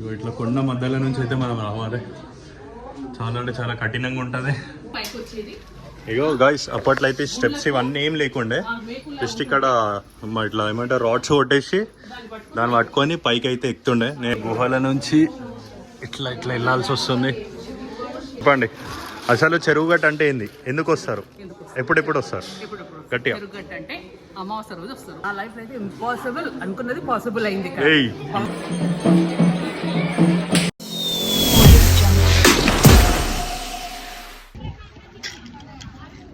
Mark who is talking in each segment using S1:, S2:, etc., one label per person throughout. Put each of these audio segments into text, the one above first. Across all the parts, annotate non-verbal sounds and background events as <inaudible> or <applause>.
S1: ఇగో ఇట్లా కొండ మధ్యలో నుంచి అయితే మనం రావాలి. చాలా అంటే చాలా కఠినంగా ఉంటుంది.
S2: పైకి వచ్చేది
S1: ఇగో గాయస్ అప్పట్లో అయితే స్టెప్స్ ఇవన్నీ ఏం లేకుండే. జస్ట్ ఇక్కడ ఇట్లా ఏమంటారు రాడ్స్ కొట్టేసి దాన్ని పట్టుకొని పైకి అయితే ఎక్కుతుండే. నేను గుహల నుంచి ఇట్లా ఇట్లా వెళ్ళాల్సి వస్తుంది. చెప్పండి అసలు చెరువు గట్ట అంటే ఏంది? ఎందుకు వస్తారు? ఎప్పుడెప్పుడు వస్తారు?
S2: ఎప్పుడెప్పుడు
S1: గట్టిగా
S2: అమావాస్య రోజు వస్తారు. నా లైఫ్ అయితే ఇంపాసిబుల్ అనుకున్నది పాసిబుల్ అయింది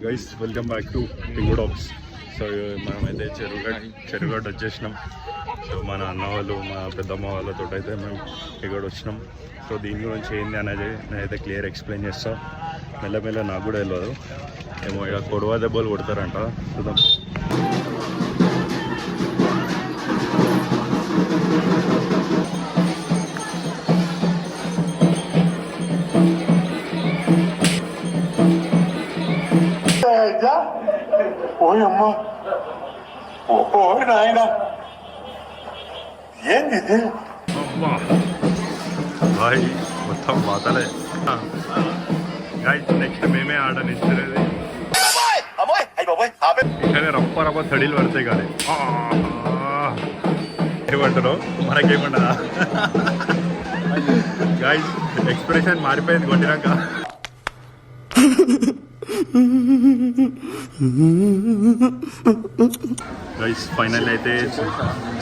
S1: గైస్ వెల్కమ్ బ్యాక్ టు పింగుడాక్స్ సో మనమైతే చెరువుగడ్ చెరువుగడ్ వచ్చేసినాం. సో మన అన్న వాళ్ళు మా పెద్దమ్మ వాళ్ళతో అయితే మేము ఇక్కడ వచ్చినాం. సో దీని గురించి ఏంది అనేది నేనైతే క్లియర్ ఎక్స్ప్లెయిన్ చేస్తాను మెల్లమెల్ల నాకు కూడా తెలియదు ఏమో ఇక కొడవ దెబ్బలు కొడతారంట. చూద్దాం.
S3: ఓయమ్మ ఓ నాయన. ఏంది ఇది
S1: బాయ్ మొత్తం మాతలే. గాయస్ నెక్స్ట్ మేమే
S3: బాబాయ్ ఆపే.
S1: ఇక్కడే రప్ప రప్ప తడిలు పడతాయి కానీ. ఏమంటారు మనకేమంటదా గాయస్ ఎక్స్ప్రెషన్ మారిపోయింది కొట్టినాక. గైస్ ఫైనల్ అయితే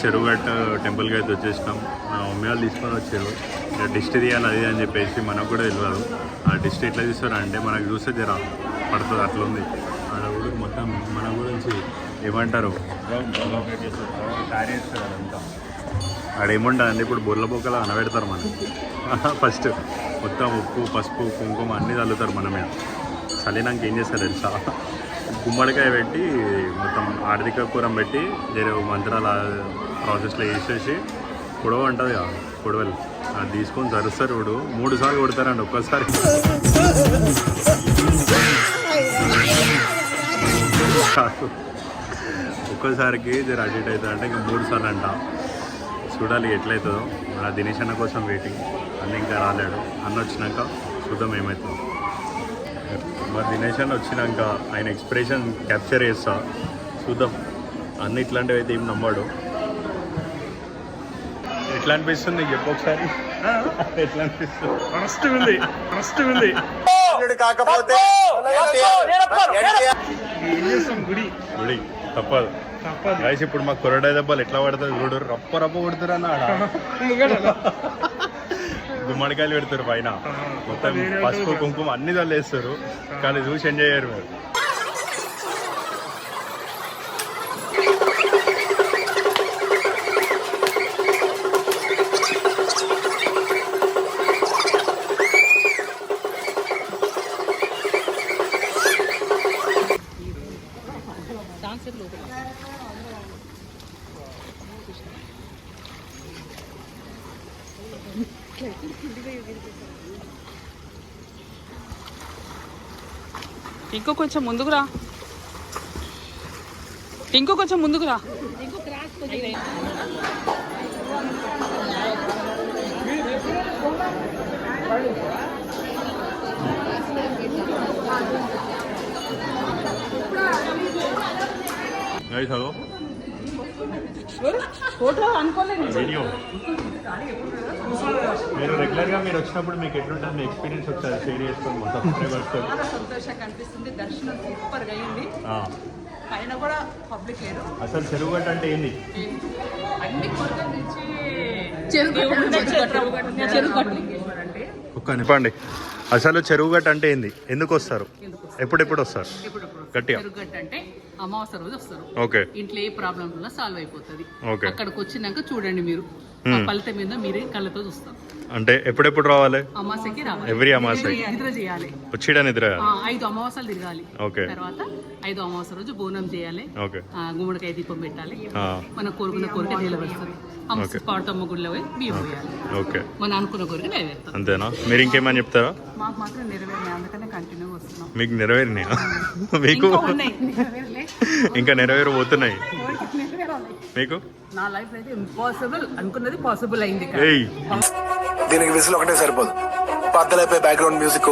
S1: చెరువుగట్ట టెంపుల్కి అయితే వచ్చేసినాం. మా మమ్మీ వాళ్ళు తీసుకొని వచ్చారు. ఇక డిస్ట్ తీయాలి అది అని చెప్పేసి మనకు కూడా తెలియదు. ఆ డిస్ట్ ఎట్లా తీస్తారు అంటే మనకు చూస్తే జర పడుతుంది అట్లా ఉంది. ఆడ కూడా మొత్తం మన గురించి ఏమంటారు? తయారు చేస్తారు ఇప్పుడు బొర్ల బొక్కలు అనబెడతారు మనం ఫస్ట్ <laughs> మొత్తం ఉప్పు పసుపు కుంకుమ అన్నీ చల్లుతారు మన మీద ఏం చేస్తారు తెలుసా? గుమ్మడికాయ పెట్టి మొత్తం ఆర్థిక కూరం పెట్టి వేరే మంత్రాల ప్రాసెస్లో వేసేసి పొడవ ఉంటుంది కదా పొడవలు. అది తీసుకొని జరుస్తారు ఇప్పుడు మూడు సార్లు కొడతారండి ఒక్కసారి. ఒక్కసారికి జర అడిట్ ఇటు అవుతుంది అంటే ఇంకా మూడు సార్లు అంట. చూడాలి ఎట్లయితుందో. మన దినేష్ అన్న కోసం వెయిటింగ్ అన్న ఇంకా రాలేడు. అన్న వచ్చినాక చూద్దాం ఏమవుతుందో మరి దినేష్ అన్న వచ్చినాక ఆయన ఎక్స్ప్రెషన్ క్యాప్చర్ చేస్తా. చూద్దాం. అన్న ఇట్లాంటివి అయితే ఏం నమ్మాడు. ఎట్లా అనిపిస్తుంది? నీకు చెప్పు ఒకసారి. <laughs> ఎట్లా అనిపిస్తుంది?
S4: ఫస్ట్ ఉంది. ఫస్ట్ ఉంది.
S3: కాకపోతే
S4: గుడి?
S1: గుడి. తప్పదు.
S4: తప్పదు.
S1: ఇప్పుడు మా కొరడా దెబ్బలు ఎట్లా పడుతుంది చూడు. రప్ప రప్ప కొడుతురు <laughs> గుమ్మడికాయలు పెడతారు పైన. మొత్తం పసుపు. కుంకుమ అన్ని చల్లేస్తారు కానీ చూసి ఎంజాయ్ చేయరు మీరు.
S2: ఇంకో కొంచెం ముందుకు రా ఇంకో కొంచెం ముందుకు రా
S1: గైస్ హలో
S2: ఫోటో అనుకోలేదు
S1: వీడియో. మీరు రెగ్యులర్గా మీరు వచ్చినప్పుడు మీకు ఎట్లుంటుంది మీ ఎక్స్పీరియన్స్ ఒకసారి షేర్ చేసుకోండి మా సబ్స్క్రైబర్స్
S2: చాలా సంతోషంగా అనిపిస్తుంది. దర్శనం సూపర్గా అయింది. పైన కూడా పబ్లిక్ లేరు.
S1: అసలు చెరువు గట్ట అంటే ఏంది?
S2: అన్ని కొరత నుంచి చెరువు చెరువు అంటే
S1: ఒక్క చెప్పండి. అసలు చెరువు గట్ట అంటే ఏంది? ఎందుకు వస్తారు? ఎప్పుడెప్పుడు వస్తారు? గట్టిగా.
S2: అంటే అమావాస్య రోజు వస్తారు.
S1: ఓకే.
S2: ఇంట్లో ఏ ప్రాబ్లం ఉన్నా సాల్వ్ అయిపోతుంది.
S1: ఓకే.
S2: అక్కడికి వచ్చినాక చూడండి మీరు. ఆ ఫలితం మీద మీరే కళ్ళతో చూస్తారు.
S1: అంటే ఎప్పుడెప్పుడు రావాలి?
S2: అమావాస్యకి రావాలి.
S1: Every అమావాస్య.
S2: నిద్ర చేయాలి.
S1: వచ్చిడా నిద్ర?
S2: ఆ, ఐదు అమావాస్యలు తిరగాలి.
S1: ఓకే.
S2: తర్వాత ఐదు అమావాస్య రోజు బోనం చేయాలి.
S1: ఓకే.
S2: గుమ్మడికాయ దీపం పెట్టాలి. మన కోరుకున్న కోరిక అమ్మ పాడతమ్మ గుడిలో బియ్యం పోయాలి.
S1: ఓకే.
S2: మన అనుకున్న కోరిక నెరవేరుతుంది.
S1: అంతేనా? మీరు ఇంకేమని చెప్తారా?
S2: మాకు మాత్రం నెరవేరినాయి. అందుకనే కంటిన్యూ వస్తున్నాం.
S1: మీకు నెరవేరినాయా? మీకు
S2: ఇంకా
S1: నెరవేరబోతున్నాయి. మీకు?
S2: నా లైఫ్ అయితే ఇంపాసిబుల్ అనుకున్నది పాసిబుల్ అయింది.
S5: దీనికి విజిల్ ఒకటే సరిపోదు. బద్దలైపోయి బ్యాక్గ్రౌండ్ మ్యూజిక్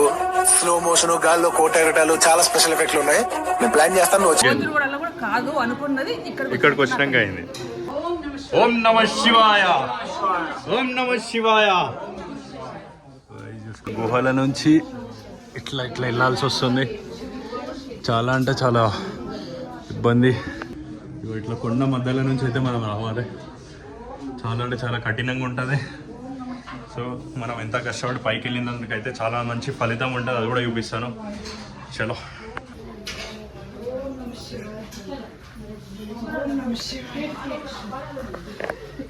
S5: స్లో మోషన్ గాల్లో కోట ఎగటాలు చాలా స్పెషల్ ఎఫెక్ట్లు ఉన్నాయి. నేను ప్లాన్ చేస్తాను నువ్వు వచ్చి
S2: చంద్రుగూడలో కూడా కాదు అనుకున్నది ఇక్కడ
S1: ఇక్కడికి వచ్చినాక అయింది. ఓం నమ శివాయ. ఓం నమ శివాయ. గుహల నుంచి ఇట్లా ఇట్లా వెళ్ళాల్సి వస్తుంది. చాలా అంటే చాలా ఇబ్బంది. ఇగో ఇట్లా కొండ మధ్యలో నుంచి అయితే మనం రావాలి. చాలా అంటే చాలా కఠినంగా ఉంటుంది. సో మనం ఎంత కష్టపడి పైకి వెళ్ళినందుకైతే చాలా మంచి ఫలితం ఉంటుంది. అది కూడా చూపిస్తాను. చలో.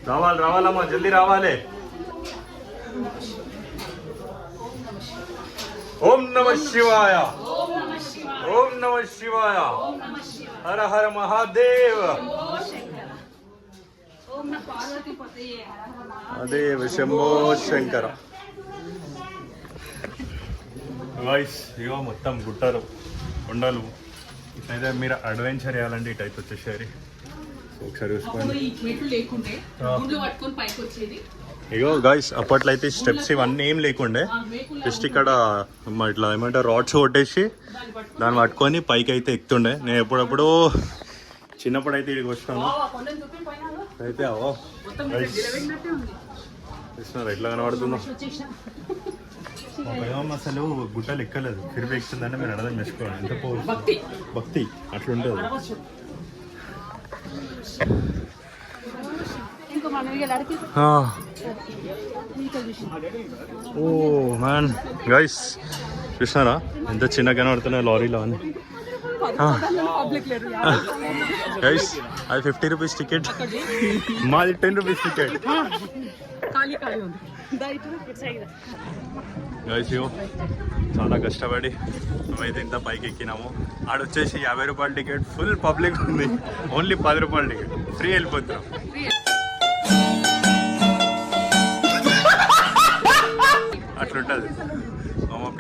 S1: రావాలి రావాలమ్మా జల్దీ రావాలి. ఓం నమ శివాయ. ఓం నమ శివాయ. హర హర మహాదేవ్. అదేవ శంభో శంకర. వాయిస్ ఇగో మొత్తం గుట్టలు కొండలు. ఇట్లయితే మీరు అడ్వెంచర్ చేయాలంటే ఇటు అయితే వచ్చేసారి ఒకసారి చూసుకోండి.
S2: ఈ మెట్లు లేకుండే గుండ్లు పట్టుకొని పైకి వచ్చేది.
S1: ఇగో గాయస్ అప్పట్లో అయితే స్టెప్స్ ఇవన్నీ ఏం లేకుండే. జస్ట్ ఇక్కడ ఇట్లా ఏమంటారు రాడ్స్ కొట్టేసి దాన్ని పట్టుకొని పైకి అయితే ఎక్కుతుండే. నేను ఎప్పుడప్పుడు చిన్నప్పుడు అయితే ఇక్కడికి వస్తాను. అయితే అవో చూస్తున్నారు ఎట్లా కనబడుతుందో? మా భయం అసలు గుట్టలు ఎక్కలేదు. తిరిగి ఎక్కుతుందంటే మీరు అర్థం చేసుకోవాలి. ఎంత
S2: భక్తి.
S1: భక్తి. అట్లుంటుంది. ఓ మ్యాన్ గైస్ చూసినారా? ఎంత చిన్న కనబడుతున్నాయి లారీలో అని. గైస్ అది ఫిఫ్టీ రూపీస్ టికెట్ మాది టెన్ రూపీస్ టికెట్ గైస్ చాలా కష్టపడి మేమైతే ఇంత పైకి ఎక్కినాము. ఆడ వచ్చేసి యాభై రూపాయల టికెట్ ఫుల్ పబ్లిక్ ఉంది. ఓన్లీ పది రూపాయల టికెట్ ఫ్రీ వెళ్ళిపోతున్నాం. అట్లుంటుంది.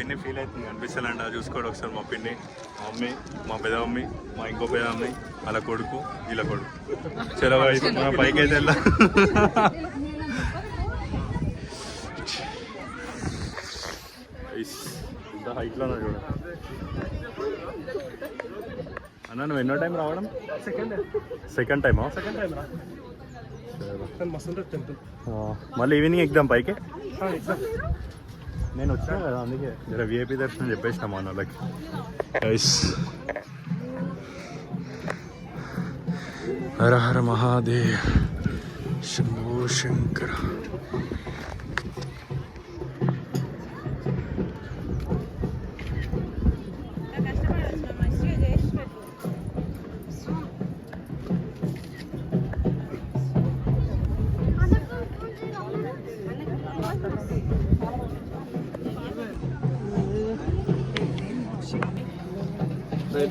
S1: పిన్ని ఫీల్ అవుతుంది అనిపిస్తుందంట. చూసుకోండి ఒకసారి మా పిన్ని మా మమ్మీ మా పెద్ద మమ్మీ మా ఇంకో పెద్ద మమ్మీ వాళ్ళ కొడుకు వీళ్ళ కొడుకు. చలో మనం పైకి అయితే Guys, ఇంత హైట్లో చూడ. అన్న నువ్వు ఎన్నో టైం రావడం?
S4: సెకండ్
S1: సెకండ్ టైమా
S4: సెకండ్ టైం రా.
S1: మళ్ళీ ఈవినింగ్ ఎగ్దాం పైకి?
S4: ఎగ్జామ్
S1: నేను వచ్చినా కదా అందుకే జర విఐపి దర్శనం చెప్పేసిన మా వాళ్ళకి గైస్ హర హర మహాదేవ్ శంభో శంకర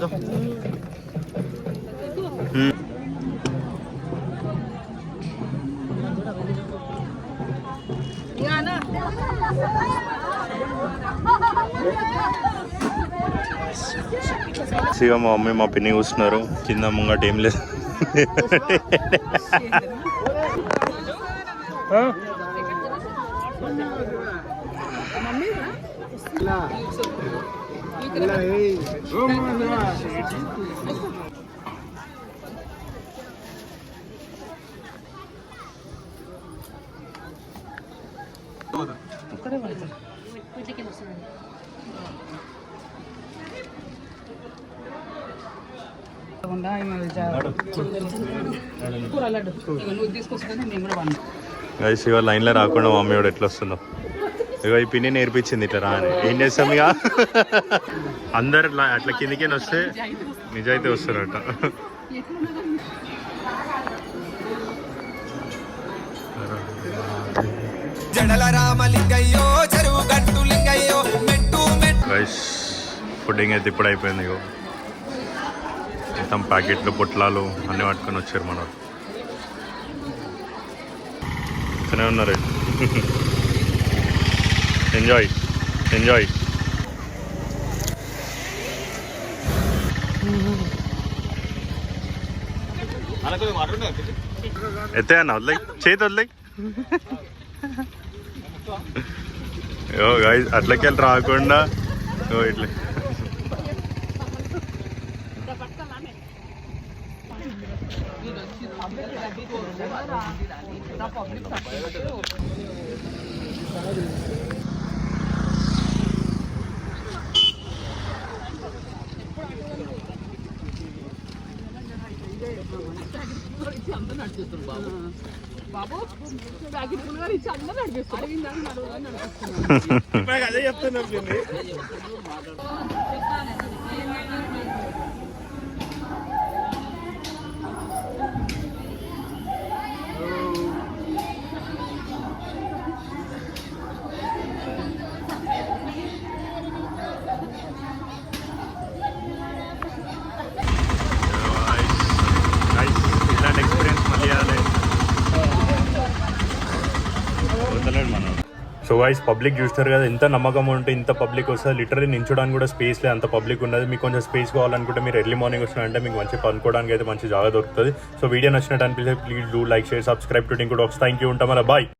S1: ఇక మా మమ్మీ మా పిన్ని కూర్చున్నారు. కింద ముంగట ఏం లేదు.
S2: లడ్డు
S1: లైన్లో రాకుండా మమ్మీ కూడా ఎట్లా వస్తున్నావు ఇక ఈ పిన్ని నేర్పించింది ఇట్లా రా అని ఏం చేస్తాం ఇక అందరు అట్లా కిందికి వస్తే నిజాయితీ వస్తారట.
S6: జడల రామలింగయ్యో చెరువు గట్టు లింగయ్యో మెట్టు మెట్టు.
S1: గైస్ ఫుడ్డింగ్ అయితే ఇప్పుడు అయిపోయింది ఇగో. మొత్తం ప్యాకెట్లు పొట్లాలు అన్నీ పట్టుకొని వచ్చారు మన తినే ఉన్నారు. ఎంజాయ్ ఎంజాయ్ ఎత్తే అన్న వదిలే చేతి వదిలే ఓ గాయస్ అట్లకెళ్ళి రాకుండా. ఓ ఇట్లా.
S2: బాబు. ప్యాకెట్ పులిగారు ఇచ్చి అందరూ నడిపిస్తారు అడిగిందని నడువు నడిపిస్తున్నారు
S4: అదే చెప్తున్నా పిన్ని.
S1: Guys, ఇలాంటి ఎక్స్పీరియన్స్ మళ్ళీ ఇవ్వాలి వదలడు మనం సో వైజ్ పబ్లిక్ చూస్తారు కదా ఎంత నమ్మకం ఉంటే ఇంత పబ్లిక్ వస్తుంది. లిటరీ నించడానికి కూడా స్పేస్ లేదు అంత పబ్లిక్ ఉన్నది. మీకు కొంచెం స్పేస్ కావాలనుకుంటే మీరు ఎర్లీ మార్నింగ్ వచ్చినారంటే మీకు మంచి పనుకోవడానికి అయితే మంచి జాగా దొరుకుతుంది. సో వీడియో నచ్చినట్టు అనిపిస్తే please do like share subscribe to టింకుడ్ thank you ఉంటాం అలా బాయ్